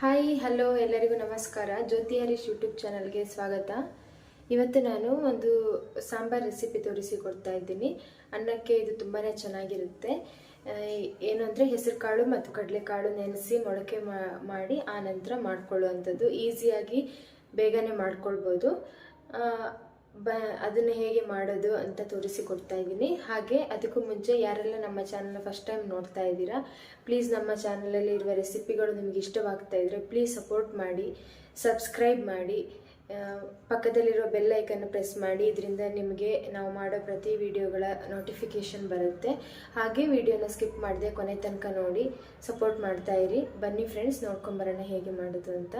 Hi hello ಎಲ್ಲರಿಗೂ ನಮಸ್ಕಾರ. ಜ್ಯೋತಿ Harish YouTube ಚಾನಲ್ಗೆ ಸ್ವಾಗತ. ಇವತ್ತು ನಾನು ಒಂದು ಸಾಂಬಾರ್ ರೆಸಿಪಿ ತೋರಿಸಿಕೊಡ್ತಾ ಇದ್ದೀನಿ. ಅನ್ನಕ್ಕೆ ಇದು ತುಂಬಾ ಚೆನ್ನಾಗಿರುತ್ತೆ. ಏನು ಅಂದರೆ ಹೆಸರು ಕಾಳು ಮತ್ತು ಕಡಲೆಕಾಳು ನೆನೆಸಿ ಮೊಳಕೆ ಮಾಡಿ ಆ ನಂತರ ಮಾಡ್ಕೊಳ್ಳುವಂಥದ್ದು ಈಸಿಯಾಗಿ ಬೇಗನೆ ಮಾಡ್ಕೊಳ್ಬೋದು. ಬ, ಅದನ್ನು ಹೇಗೆ ಮಾಡೋದು ಅಂತ ತೋರಿಸಿಕೊಡ್ತಾ ಇದ್ದೀನಿ. ಹಾಗೆ ಅದಕ್ಕೂ ಮುಂಚೆ ಯಾರೆಲ್ಲ ನಮ್ಮ ಚಾನಲ್ ಫಸ್ಟ್ ಟೈಮ್ ನೋಡ್ತಾ ಇದ್ದೀರಾ ಪ್ಲೀಸ್ ನಮ್ಮ ಚಾನಲಲ್ಲಿ ಇರುವ ರೆಸಿಪಿಗಳು ನಿಮಗೆ ಇಷ್ಟವಾಗ್ತಾ ಇದ್ದರೆ ಪ್ಲೀಸ್ ಸಪೋರ್ಟ್ ಮಾಡಿ ಸಬ್ಸ್ಕ್ರೈಬ್ ಮಾಡಿ ಪಕ್ಕದಲ್ಲಿರೋ ಬೆಲ್ ಐಕನ್ನು ಪ್ರೆಸ್ ಮಾಡಿ, ಇದರಿಂದ ನಿಮಗೆ ನಾವು ಮಾಡೋ ಪ್ರತಿ ವಿಡಿಯೋಗಳ ನೋಟಿಫಿಕೇಷನ್ ಬರುತ್ತೆ. ಹಾಗೆ ವಿಡಿಯೋನ ಸ್ಕಿಪ್ ಮಾಡದೆ ಕೊನೆ ತನಕ ನೋಡಿ ಸಪೋರ್ಟ್ ಮಾಡ್ತಾ ಇರಿ. ಬನ್ನಿ ಫ್ರೆಂಡ್ಸ್ ನೋಡ್ಕೊಂಬರೋಣ ಹೇಗೆ ಮಾಡೋದು ಅಂತ.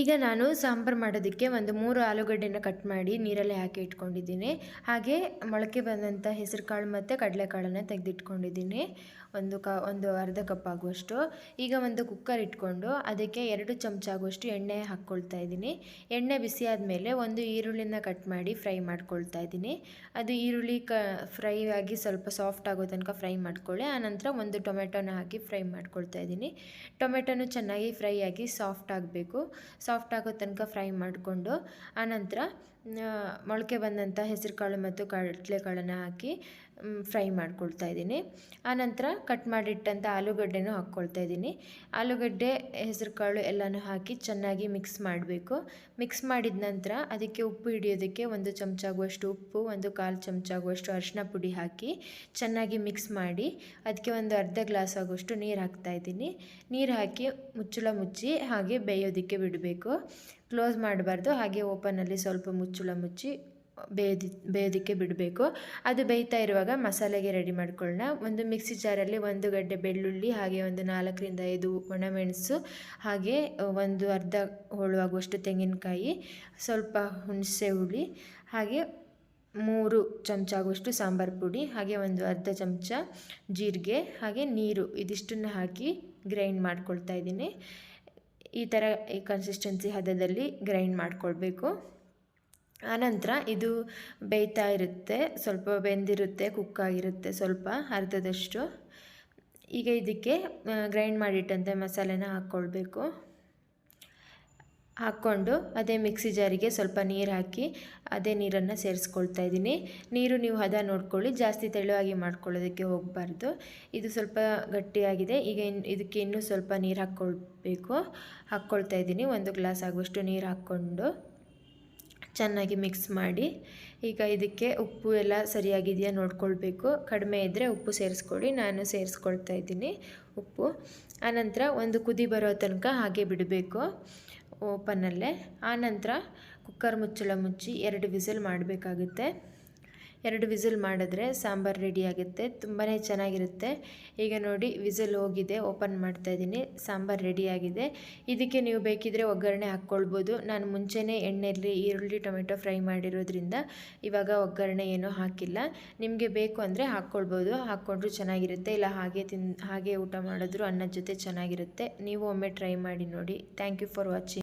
ಈಗ ನಾನು ಸಾಂಬಾರು ಮಾಡೋದಕ್ಕೆ ಒಂದು ಮೂರು ಆಲೂಗಡ್ಡೆನ ಕಟ್ ಮಾಡಿ ನೀರಲ್ಲಿ ಹಾಕಿ ಇಟ್ಕೊಂಡಿದ್ದೀನಿ. ಹಾಗೆ ಮೊಳಕೆ ಬಂದಂಥ ಹೆಸರು ಕಾಳು ಮತ್ತು ಕಡಲೆಕಾಳನ್ನು ತೆಗೆದಿಟ್ಕೊಂಡಿದ್ದೀನಿ. ಒಂದು ಕ, ಒಂದು ಅರ್ಧ ಕಪ್ ಆಗುವಷ್ಟು. ಈಗ ಒಂದು ಕುಕ್ಕರ್ ಇಟ್ಕೊಂಡು ಅದಕ್ಕೆ ಎರಡು ಚಮಚ ಆಗುವಷ್ಟು ಎಣ್ಣೆ ಹಾಕ್ಕೊಳ್ತಾ ಇದ್ದೀನಿ. ಎಣ್ಣೆ ಬಿಸಿ ಆದಮೇಲೆ ಒಂದು ಈರುಳ್ಳಿನ ಕಟ್ ಮಾಡಿ ಫ್ರೈ ಮಾಡ್ಕೊಳ್ತಾ ಇದ್ದೀನಿ. ಅದು ಈರುಳ್ಳಿ ಕ, ಫ್ರೈ ಆಗಿ ಸ್ವಲ್ಪ ಸಾಫ್ಟ್ ಆಗೋ ತನಕ ಫ್ರೈ ಮಾಡ್ಕೊಳ್ಳಿ. ಆನಂತರ ಒಂದು ಟೊಮೆಟೊನ ಹಾಕಿ ಫ್ರೈ ಮಾಡ್ಕೊಳ್ತಾ ಇದ್ದೀನಿ. ಟೊಮೆಟೊನು ಚೆನ್ನಾಗಿ ಫ್ರೈ ಆಗಿ ಸಾಫ್ಟ್ ಆಗಬೇಕು. ಸಾಫ್ಟ್ ಆಗೋ ತನಕ ಫ್ರೈ ಮಾಡಿಕೊಂಡು ಆನಂತರ ಮೊಳಕೆ ಬಂದಂಥ ಹೆಸರು ಕಾಳು ಮತ್ತು ಕಡಲೆಕಾಳನ್ನು ಹಾಕಿ ಫ್ರೈ ಮಾಡ್ಕೊಳ್ತಾ ಇದ್ದೀನಿ. ಆನಂತರ ಕಟ್ ಮಾಡಿಟ್ಟಂಥ ಆಲೂಗಡ್ಡೆನೂ ಹಾಕ್ಕೊಳ್ತಾ ಇದ್ದೀನಿ. ಆಲೂಗಡ್ಡೆ, ಹೆಸರುಕಾಳು ಎಲ್ಲನೂ ಹಾಕಿ ಚೆನ್ನಾಗಿ ಮಿಕ್ಸ್ ಮಾಡಬೇಕು. ಮಿಕ್ಸ್ ಮಾಡಿದ ನಂತರ ಅದಕ್ಕೆ ಉಪ್ಪು ಹಿಡಿಯೋದಕ್ಕೆ ಒಂದು ಚಮಚ ಆಗುವಷ್ಟು ಉಪ್ಪು, ಒಂದು ಕಾಲು ಚಮಚ ಆಗುವಷ್ಟು ಅರಿಶಿನ ಪುಡಿ ಹಾಕಿ ಚೆನ್ನಾಗಿ ಮಿಕ್ಸ್ ಮಾಡಿ ಅದಕ್ಕೆ ಒಂದು ಅರ್ಧ ಗ್ಲಾಸ್ ಆಗುವಷ್ಟು ನೀರು ಹಾಕ್ತಾ ಇದ್ದೀನಿ. ನೀರು ಹಾಕಿ ಮುಚ್ಚಳ ಮುಚ್ಚಿ ಹಾಗೆ ಬೇಯೋದಕ್ಕೆ ಬಿಡಬೇಕು. ಕ್ಲೋಸ್ ಮಾಡಬಾರ್ದು. ಹಾಗೆ ಓಪನಲ್ಲಿ ಸ್ವಲ್ಪ ಮುಚ್ಚುಳ ಮುಚ್ಚಿ ಬೇಯ್ದಿ ಬೇಯೋದಕ್ಕೆ ಬಿಡಬೇಕು. ಅದು ಬೇಯ್ತಾ ಇರುವಾಗ ಮಸಾಲೆಗೆ ರೆಡಿ ಮಾಡ್ಕೊಳ್ಳೋಣ. ಒಂದು ಮಿಕ್ಸಿ ಜಾರಲ್ಲಿ ಒಂದು ಗಡ್ಡೆ ಬೆಳ್ಳುಳ್ಳಿ, ಹಾಗೆ ಒಂದು ನಾಲ್ಕರಿಂದ ಐದು ಒಣಮೆಣಸು, ಹಾಗೆ ಒಂದು ಅರ್ಧ ಹೋಳುವಾಗುವಷ್ಟು ತೆಂಗಿನಕಾಯಿ, ಸ್ವಲ್ಪ ಹುಣಸೆ ಹುಳಿ, ಹಾಗೆ ಮೂರು ಚಮಚ ಆಗುವಷ್ಟು ಸಾಂಬಾರು ಪುಡಿ, ಹಾಗೆ ಒಂದು ಅರ್ಧ ಚಮಚ ಜೀರಿಗೆ, ಹಾಗೆ ನೀರು ಇದಿಷ್ಟನ್ನು ಹಾಕಿ ಗ್ರೈಂಡ್ ಮಾಡ್ಕೊಳ್ತಾ ಇದ್ದೀನಿ. ಈ ಥರ ಈ ಕನ್ಸಿಸ್ಟೆನ್ಸಿ ಹದದಲ್ಲಿ ಗ್ರೈಂಡ್ ಮಾಡ್ಕೊಳ್ಬೇಕು. ಆನಂತರ ಇದು ಬೇಯ್ತಾ ಇರುತ್ತೆ, ಸ್ವಲ್ಪ ಬೆಂದಿರುತ್ತೆ ಕುಕ್ ಆಗಿರುತ್ತೆ ಸ್ವಲ್ಪ ಅರ್ಧದಷ್ಟು. ಈಗ ಇದಕ್ಕೆ ಗ್ರೈಂಡ್ ಮಾಡಿಟ್ಟಂತೆ ಮಸಾಲೆನ ಹಾಕ್ಕೊಳ್ಬೇಕು. ಹಾಕ್ಕೊಂಡು ಅದೇ ಮಿಕ್ಸಿ ಜಾರಿಗೆ ಸ್ವಲ್ಪ ನೀರು ಹಾಕಿ ಅದೇ ನೀರನ್ನು ಸೇರಿಸ್ಕೊಳ್ತಾ ಇದ್ದೀನಿ. ನೀರು ನೀವು ಹದ ನೋಡ್ಕೊಳ್ಳಿ, ಜಾಸ್ತಿ ತೆಳುವಾಗಿ ಮಾಡ್ಕೊಳ್ಳೋದಕ್ಕೆ ಹೋಗಬಾರ್ದು. ಇದು ಸ್ವಲ್ಪ ಗಟ್ಟಿಯಾಗಿದೆ. ಈಗ ಇದಕ್ಕೆ ಇನ್ನೂ ಸ್ವಲ್ಪ ನೀರು ಹಾಕ್ಕೊಳ್ಬೇಕು. ಹಾಕ್ಕೊಳ್ತಾ ಇದ್ದೀನಿ. ಒಂದು ಗ್ಲಾಸ್ ಆಗುವಷ್ಟು ನೀರು ಹಾಕ್ಕೊಂಡು ಚೆನ್ನಾಗಿ ಮಿಕ್ಸ್ ಮಾಡಿ. ಈಗ ಇದಕ್ಕೆ ಉಪ್ಪು ಎಲ್ಲ ಸರಿಯಾಗಿದೆಯಾ ನೋಡ್ಕೊಳ್ಬೇಕು. ಕಡಿಮೆ ಇದ್ದರೆ ಉಪ್ಪು ಸೇರಿಸ್ಕೊಳ್ಳಿ, ನಾನು ಸೇರಿಸ್ಕೊಳ್ತಾ ಇದ್ದೀನಿ ಉಪ್ಪು. ಆನಂತರ ಒಂದು ಕುದಿ ಬರೋ ತನಕ ಹಾಗೆ ಬಿಡಬೇಕು. ಓಪನಲ್ಲೇ. ಆನಂತರ ಕುಕ್ಕರ್ ಮುಚ್ಚಳ ಮುಚ್ಚಿ ಎರಡು ವಿಸಿಲ್ ಮಾಡಬೇಕಾಗುತ್ತೆ. ಎರಡು ವಿಸಿಲ್ ಮಾಡಿದ್ರೆ ಸಾಂಬಾರು ರೆಡಿಯಾಗುತ್ತೆ ತುಂಬಾ ಚೆನ್ನಾಗಿರುತ್ತೆ. ಈಗ ನೋಡಿ, ವಿಸಿಲ್ ಹೋಗಿದೆ. ಓಪನ್ ಮಾಡ್ತಾ ಇದ್ದೀನಿ. ಸಾಂಬಾರು ರೆಡಿಯಾಗಿದೆ ಇದಕ್ಕೆ ನೀವು ಬೇಕಿದ್ರೆ ಒಗ್ಗರಣೆ ಹಾಕ್ಕೊಳ್ಬೋದು. ನಾನು ಮುಂಚೆನೇ ಎಣ್ಣೆಯಲ್ಲಿ ಈರುಳ್ಳಿ, ಟೊಮೆಟೊ ಫ್ರೈ ಮಾಡಿರೋದ್ರಿಂದ ಇವಾಗ ಒಗ್ಗರಣೆ ಏನೂ ಹಾಕಿಲ್ಲ. ನಿಮಗೆ ಬೇಕು ಅಂದರೆ ಹಾಕ್ಕೊಳ್ಬೋದು. ಹಾಕ್ಕೊಂಡ್ರೂ ಚೆನ್ನಾಗಿರುತ್ತೆ. ಇಲ್ಲ ಹಾಗೆ ತಿನ್, ಹಾಗೆ ಊಟ ಮಾಡಿದ್ರು ಅನ್ನದ ಜೊತೆ ಚೆನ್ನಾಗಿರುತ್ತೆ. ನೀವು ಒಮ್ಮೆ ಟ್ರೈ ಮಾಡಿ ನೋಡಿ. Thank you for watching.